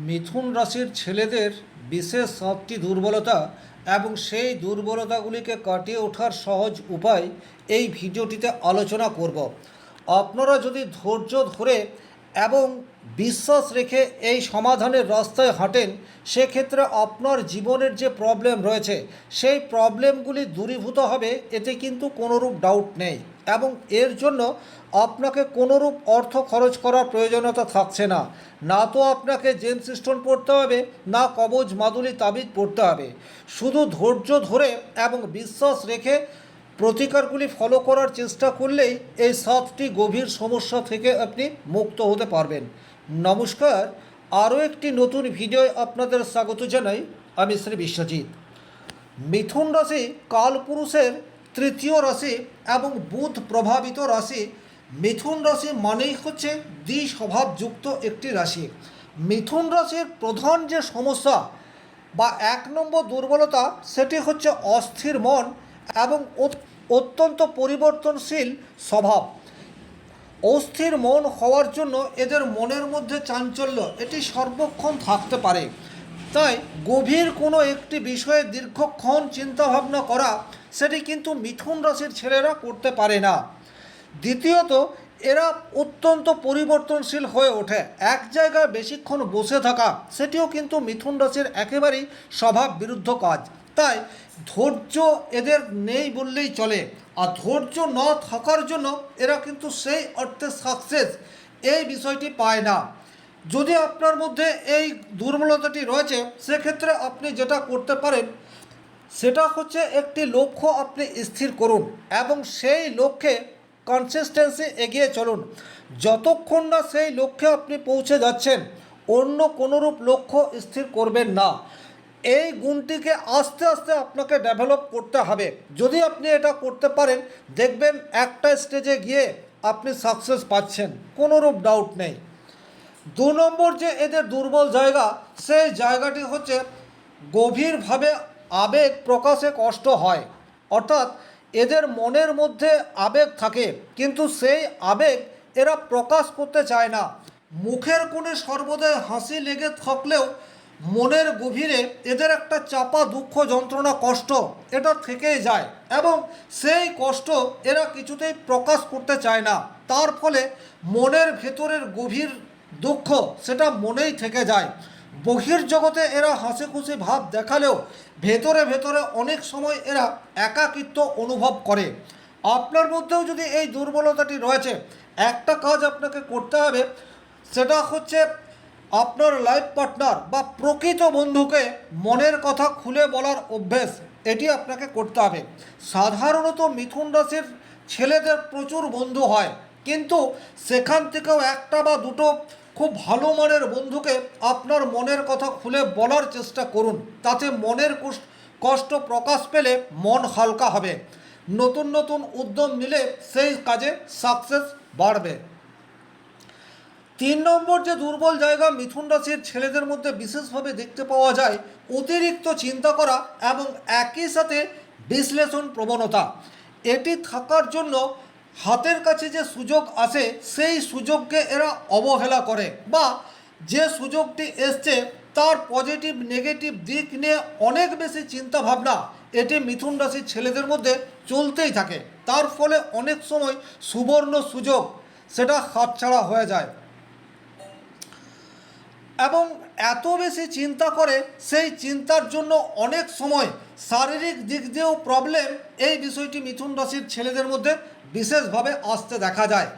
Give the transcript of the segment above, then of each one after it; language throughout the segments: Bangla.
মিথুন রাশির ছেলেদের বিশেষ সাতটি দুর্বলতা এবং সেই দুর্বলতাগুলিকে কাটিয়ে ওঠার সহজ উপায় এই ভিডিওটিতে আলোচনা করব। আপনারা যদি ধৈর্য ধরে এবং বিশ্বাস রেখে এই সমাধানের রাস্তায় হাঁটেন, সেক্ষেত্রে আপনার জীবনের যে প্রবলেম রয়েছে, সেই প্রবলেমগুলি দূরীভূত হবে, এতে কিন্তু কোনোরূপ ডাউট নেই। এবং এর জন্য আপনাকে কোনোরূপ অর্থ খরচ করার প্রয়োজনীয়তা থাকছে না। না তো আপনাকে জেম সিস্টন পড়তে হবে, না কবজ মাদুলি তাবিজ পড়তে হবে। শুধু ধৈর্য ধরে এবং বিশ্বাস রেখে প্রতিকারগুলি ফলো করার চেষ্টা করলেই এই সাতটি গভীর সমস্যা থেকে আপনি মুক্ত হতে পারবেন। নমস্কার, আরও একটি নতুন ভিডিওয় আপনাদের স্বাগত জানাই, আমি শ্রী বিশ্বজিৎ। মিথুন রাশি কালপুরুষের তৃতীয় রাশি এবং বুধ প্রভাবিত রাশি। মিথুন রাশি মানেই হচ্ছে দ্বি স্বভাবযুক্ত একটি রাশি। মিথুন রাশির প্রধান যে সমস্যা বা এক নম্বর দুর্বলতা, সেটি হচ্ছে অস্থির মন এবং অত্যন্ত পরিবর্তনশীল স্বভাব। অস্থির মন হওয়ার জন্য এদের মনের মধ্যে চাঞ্চল্য, এটি সর্বক্ষণ থাকতে পারে। তাই গভীর কোনো একটি বিষয়ে দীর্ঘক্ষণ চিন্তাভাবনা করা, সেটি কিন্তু মিথুন রাশির ছেলেরা করতে পারে না। দ্বিতীয়ত, এরা অত্যন্ত পরিবর্তনশীল হয়ে ওঠে। এক জায়গায় বেশিক্ষণ বসে থাকা, সেটিও কিন্তু মিথুন রাশির একেবারেই স্বভাব বিরুদ্ধ কাজ। তাই ধৈর্য এদের নেই বললেই চলে। আর ধৈর্য না থাকার জন্য এরা কিন্তু সেই অর্থে সাকসেস এই বিষয়টি পায় না। যদি আপনার মধ্যে এই দুর্বলতাটি রয়েছে, সেক্ষেত্রে আপনি যেটা করতে পারেন, সেটা হচ্ছে একটি লক্ষ্য আপনি স্থির করুন এবং সেই লক্ষ্যে কনসিস্টেন্সি এগিয়ে চলুন। যতক্ষণ না সেই লক্ষ্যে আপনি পৌঁছে যাচ্ছেন, অন্য কোনোরূপ লক্ষ্য স্থির করবেন না। এই গুণটিকে আস্তে আস্তে আপনাকে ডেভেলপ করতে হবে। যদি আপনি এটা করতে পারেন, দেখবেন একটা স্টেজে গিয়ে আপনি সাকসেস পাচ্ছেন, কোনোরূপ ডাউট নেই। দু নম্বর যে এদের দুর্বল জায়গা, সেই জায়গাটি হচ্ছে গভীরভাবে আবেগ প্রকাশে কষ্ট হয়। অর্থাৎ এদের মনের মধ্যে আবেগ থাকে, কিন্তু সেই আবেগ এরা প্রকাশ করতে চায় না। মুখের কোণে সর্বদাই হাসি লেগে থাকলেও মনের গভীরে এদের একটা চাপা দুঃখ যন্ত্রণা কষ্ট এটা থেকেই যায় এবং সেই কষ্ট এরা কিছুতেই প্রকাশ করতে চায় না। তার ফলে মনের ভেতরের গভীর দুঃখ সেটা মনেই থেকে যায়। বহির্জগতে এরা হাসি খুশি ভাব দেখালেও ভেতরে ভেতরে অনেক সময় এরা একাকিত্ব অনুভব করে। আপনার মধ্যেও যদি এই দুর্বলতাটি রয়েছে, একটা কাজ আপনাকে করতে হবে, সেটা হচ্ছে আপনার লাইফ পার্টনার বা প্রকৃত বন্ধুকে মনের কথা খুলে বলার অভ্যেস, এটি আপনাকে করতে হবে। সাধারণত মিথুন রাশির ছেলেদের প্রচুর বন্ধু হয়, কিন্তু সেখান থেকেও একটা বা দুটো খুব ভালো মনের বন্ধুকে আপনার মনের কথা খুলে বলার চেষ্টা করুন। তাতে মনের কষ্ট প্রকাশ পেলে মন হালকা হবে। নতুন নতুন উদ্যম নিলে সেই কাজে সাকসেস বাড়বে। তিন নম্বর যে দুর্বল জায়গা মিথুন রাশির ছেলেদের মধ্যে বিশেষভাবে দেখতে পাওয়া যায়, অতিরিক্ত চিন্তা করা এবং একই সাথে বিশ্লেষণ প্রবণতা। এটি থাকার জন্য হাতের কাছে যে সুযোগ আসে, সেই সুযোগকে এরা অবহেলা করে বা যে সুযোগটি এসছে, তার পজিটিভ, নেগেটিভ দিক নিয়ে অনেক বেশি চিন্তা ভাবনা এটি মিথুন রাশির ছেলেদের মধ্যে চলতেই থাকে। তার ফলে অনেক সময় সুবর্ণ সুযোগ সেটা হাতছাড়া হয়ে যায়। এবং এত বেশি চিন্তা করে সেই চিন্তার জন্য অনেক সময় শারীরিক দিক দিয়েও প্রবলেম এই বিষয়টি মিথুন রাশির ছেলেদের মধ্যে বিশেষভাবে আসতে দেখা যায়।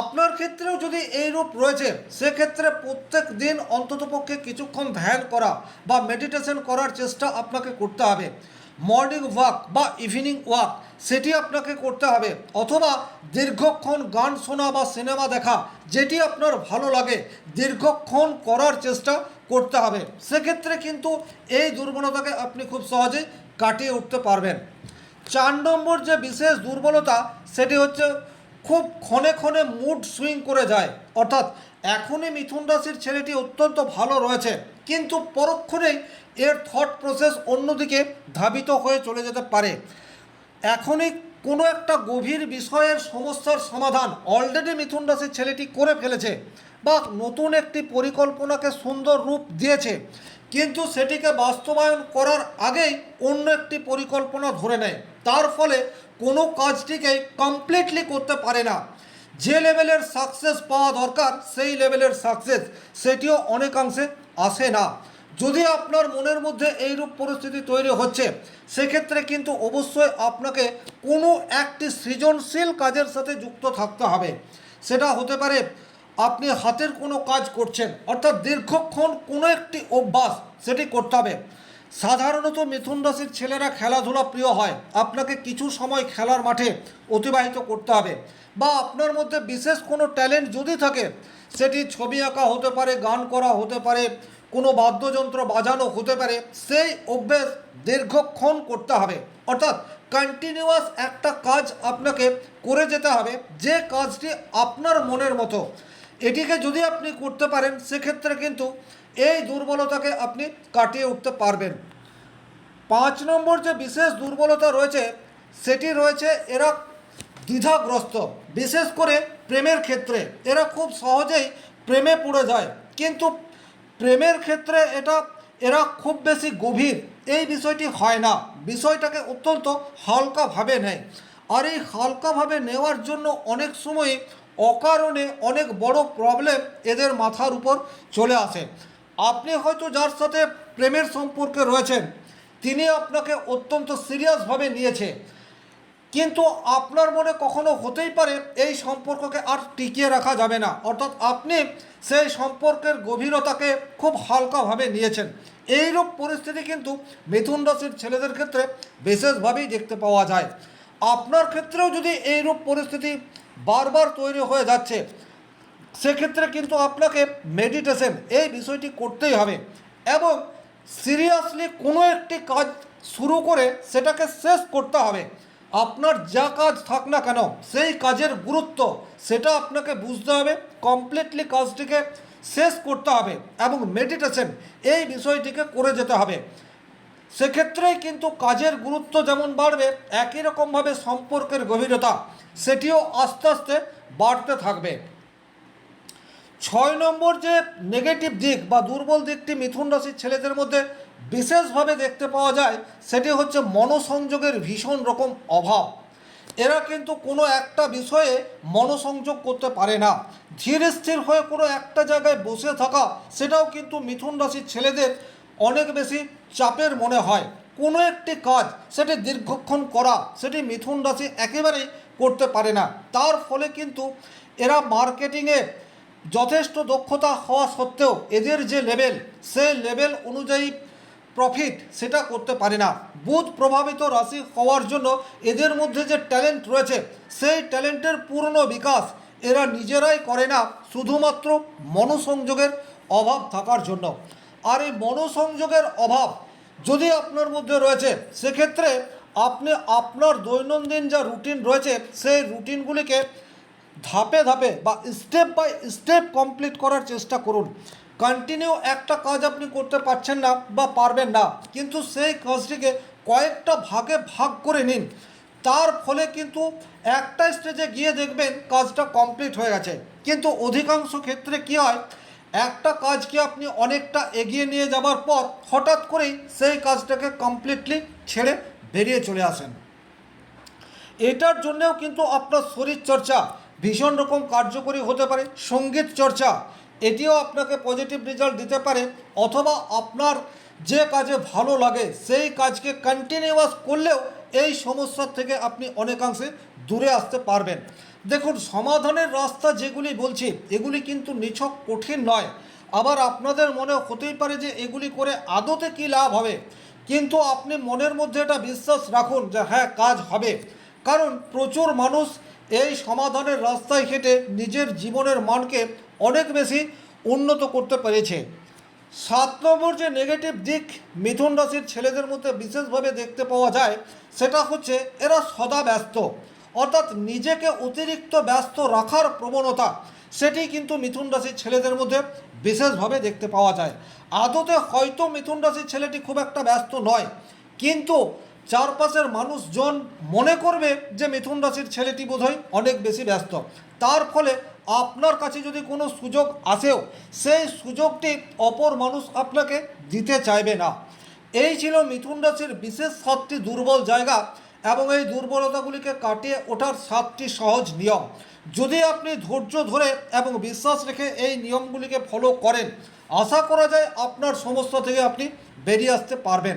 আপনার ক্ষেত্রেও যদি এই রূপ রয়েছে, সেক্ষেত্রে প্রত্যেক দিন অন্ততপক্ষে কিছুক্ষণ ধ্যান করা বা মেডিটেশন করার চেষ্টা আপনাকে করতে হবে। মর্নিং ওয়াক বা ইভিনিং ওয়াক, সেটি আপনাকে করতে হবে। অথবা দীর্ঘক্ষণ গান শোনা বা সিনেমা দেখা, যেটি আপনার ভালো লাগে, দীর্ঘক্ষণ করার চেষ্টা করতে হবে। সেক্ষেত্রে কিন্তু এই দুর্বলতাকে আপনি খুব সহজেই কাটিয়ে উঠতে পারবেন। চার নম্বর যে বিশেষ দুর্বলতা, সেটি হচ্ছে খুব ক্ষণে ক্ষণে মুড সুইং করে যায়। অর্থাৎ এখনই মিথুন রাশির ছেলেটি অত্যন্ত ভালো রয়েছে, কিন্তু পরক্ষণেই এর থট প্রসেস অন্যদিকে ধাবিত হয়ে চলে যেতে পারে। এখনই কোনো একটা গভীর বিষয়ের সমস্যার সমাধান অলরেডি মিথুন রাশির ছেলেটি করে ফেলেছে বা নতুন একটি পরিকল্পনাকে সুন্দর রূপ দিয়েছে, কিন্তু সেটিকে বাস্তবায়ন করার আগেই অন্য একটি পরিকল্পনা ধরে নেয়। তার ফলে কোনো কাজটিকে কমপ্লিটলি করতে পারে না। যে লেভেলের সাকসেস পাওয়া দরকার, সেই লেভেলের সাকসেস সেটিও অনেকাংশে আসে না। যদি আপনার মনের মধ্যে এইরূপ পরিস্থিতি তৈরি হচ্ছে, সেক্ষেত্রে কিন্তু অবশ্যই আপনাকে কোনো একটি সৃজনশীল কাজের সাথে যুক্ত থাকতে হবে। সেটা হতে পারে, আপনি হাতের কোনো কাজ করছেন, অর্থাৎ দীর্ঘক্ষণ কোনো একটি অভ্যাস সেটি করতে হবে। সাধারণত মিথুন রাশির ছেলেরা খেলাধুলা প্রিয় হয়। আপনাকে কিছু সময় খেলার মাঠে অতিবাহিত করতে হবে। বা আপনার মধ্যে বিশেষ কোনো ট্যালেন্ট যদি থাকে, সেটি ছবি আঁকা হতে পারে, গান করা হতে পারে, কোনো বাদ্যযন্ত্র বাজানো হতে পারে, সেই অভ্যেস দীর্ঘক্ষণ করতে হবে। অর্থাৎ কন্টিনিউয়াস একটা কাজ আপনাকে করে যেতে হবে, যে কাজটি আপনার মনের মতো। এটিকে যদি আপনি করতে পারেন, সেক্ষেত্রে কিন্তু এই দুর্বলতাকে আপনি কাটিয়ে উঠতে পারবেন। পাঁচ নম্বর যে বিশেষ দুর্বলতা রয়েছে, সেটি রয়েছে এরা দ্বিধাগ্রস্ত, বিশেষ করে প্রেমের ক্ষেত্রে। এরা খুব সহজেই প্রেমে পড়ে যায়, কিন্তু প্রেমের ক্ষেত্রে এটা, এরা খুব বেশি গভীর। এই বিষয়টি হয় না। বিষয়টাকে অত্যন্ত হালকাভাবে নেয়। আর এই হালকাভাবে নেওয়ার জন্য অনেক সময় অকারণে অনেক বড় প্রবলেম এদের মাথার উপর চলে আসে। আপনি হয়তো যার সাথে প্রেমের সম্পর্কে রয়েছেন, তিনি আপনাকে অত্যন্ত সিরিয়াসভাবে নিয়েছে। কিন্তু আপনার মনে কখনো হতেই পারে এই সম্পর্ককে আর টিকিয়ে রাখা যাবে না। অর্থাৎ আপনি সেই সম্পর্কের গভীরতাকে খুব হালকাভাবে নিয়েছেন। এইরূপ পরিস্থিতি কিন্তু মিথুন রাশির ছেলেদের ক্ষেত্রে বিশেষভাবেই দেখতে পাওয়া যায়। আপনার ক্ষেত্রেও যদি এইরূপ পরিস্থিতি বারবার তৈরি হয়ে যাচ্ছে সেক্ষেত্রে কিন্তু আপনাকে মেডিটেশন এই বিষয়টি করতেই হবে এবং সিরিয়াসলি কোনো একটি কাজ শুরু করে সেটাকে শেষ করতে হবে। আপনার যা কাজ থাক না কেন, সেই কাজের গুরুত্ব সেটা আপনাকে বুঝতে হবে কমপ্লিটলি কাজটিকে শেষ করতে হবে এবং মেডিটেশন এই বিষয়টিকে করে যেতে হবে। সেক্ষেত্রেই কিন্তু কাজের গুরুত্ব যেমন বাড়বে, একই রকমভাবে সম্পর্কের গভীরতা সেটিও আস্তে আস্তে বাড়তে থাকবে। ছয় নম্বর যে নেগেটিভ দিক বা দুর্বল দিকটি মিথুন রাশির ছেলেদের মধ্যে বিশেষভাবে দেখতে পাওয়া যায়, সেটি হচ্ছে মনোসংযোগের ভীষণ রকম অভাব। এরা কিন্তু কোনো একটা বিষয়ে মনোসংযোগ করতে পারে না। ধীর স্থির হয়ে কোনো একটা জায়গায় বসে থাকা, সেটাও কিন্তু মিথুন রাশির ছেলেদের অনেক বেশি চাপের মনে হয়। কোনো একটি কাজ সেটি দীর্ঘক্ষণ করা, সেটি মিথুন রাশি একেবারেই করতে পারে না। তার ফলে কিন্তু এরা মার্কেটিংয়ে যথেষ্ট দক্ষতা হওয়া সত্ত্বেও এদের যে লেভেল, সে লেভেল অনুযায়ী প্রফিট সেটা করতে পারে না। বুধ প্রভাবিত রাশি হওয়ার জন্য এদের মধ্যে যে ট্যালেন্ট রয়েছে, সেই ট্যালেন্টের পূর্ণ বিকাশ এরা নিজেরাই করে না, শুধুমাত্র মনোসংযোগের অভাব থাকার জন্য। আর এই মনোসংযোগের অভাব যদি আপনার মধ্যে রয়েছে, সেক্ষেত্রে আপনি আপনার দৈনন্দিন যা রুটিন রয়েছে, সেই রুটিনগুলিকে ধাপে ধাপে বা স্টেপ বাই স্টেপ কমপ্লিট করার চেষ্টা করুন। কন্টিনিউ একটা কাজ আপনি করতে পারছেন না বা পারবেন না, কিন্তু সেই কাজটিকে কয়েকটা ভাগে ভাগ করে নিন। তার ফলে কিন্তু একটা স্টেজে গিয়ে দেখবেন কাজটা কমপ্লিট হয়ে গেছে। কিন্তু অধিকাংশ ক্ষেত্রে কী হয়, একটা কাজকে আপনি অনেকটা এগিয়ে নিয়ে যাবার পর হঠাৎ করেই সেই কাজটাকে কমপ্লিটলি ছেড়ে বেরিয়ে চলে আসেন। এটার জন্যেও কিন্তু আপনার শরীর চর্চা ভীষণ রকম কার্যকরী হতে পারে, সংগীত চর্চা, এটিও আপনাকে পজিটিভ রেজাল্ট দিতে পারে, অথবা আপনার যে কাজে ভালো লাগে, সেই কাজকে কন্টিনিউয়াস করলেও এই সমস্যার থেকে আপনি অনেকাংশে দূরে আসতে পারবেন। দেখুন, সমাধানের রাস্তা যেগুলি বলছি, এগুলি কিন্তু নিছক কঠিন নয়। আবার আপনাদের মনে হতেই পারে যে এগুলি করে আদতে কি লাভ হবে। কিন্তু আপনি মনের মধ্যে এটা বিশ্বাস রাখুন যে হ্যাঁ কাজ হবে। কারণ প্রচুর মানুষ এই সমাধানের রাস্তায় হেঁটে নিজের জীবনের মানকে অনেক বেশি উন্নত করতে পেরেছে। সাত নম্বর যে নেগেটিভ দিক মিথুন রাশির ছেলেদের মধ্যে বিশেষভাবে দেখতে পাওয়া যায়, সেটা হচ্ছে এরা সদা ব্যস্ত। অর্থাৎ নিজেকে অতিরিক্ত ব্যস্ত রাখার প্রবণতা, সেটি কিন্তু মিথুন রাশির ছেলেদের মধ্যে বিশেষভাবে দেখতে পাওয়া যায়। আদতে হয়তো মিথুন রাশির ছেলেটি খুব একটা ব্যস্ত নয়, কিন্তু চারপাশের মানুষজন মনে করবে যে মিথুন রাশির ছেলেটি বোধহয় অনেক বেশি ব্যস্ত। তার ফলে আপনার কাছে যদি কোনো সুযোগ আসেও, সেই সুযোগটি অপর মানুষ আপনাকে দিতে চাইবে না। এই ছিল মিথুন রাশির বিশেষ সাতটি দুর্বল জায়গা এবং এই দুর্বলতাগুলিকে কাটিয়ে ওঠার সাতটি সহজ নিয়ম। যদি আপনি ধৈর্য ধরে এবং বিশ্বাস রেখে এই নিয়মগুলিকে ফলো করেন, আশা করা যায় আপনার সমস্যা থেকে আপনি বেরিয়ে আসতে পারবেন।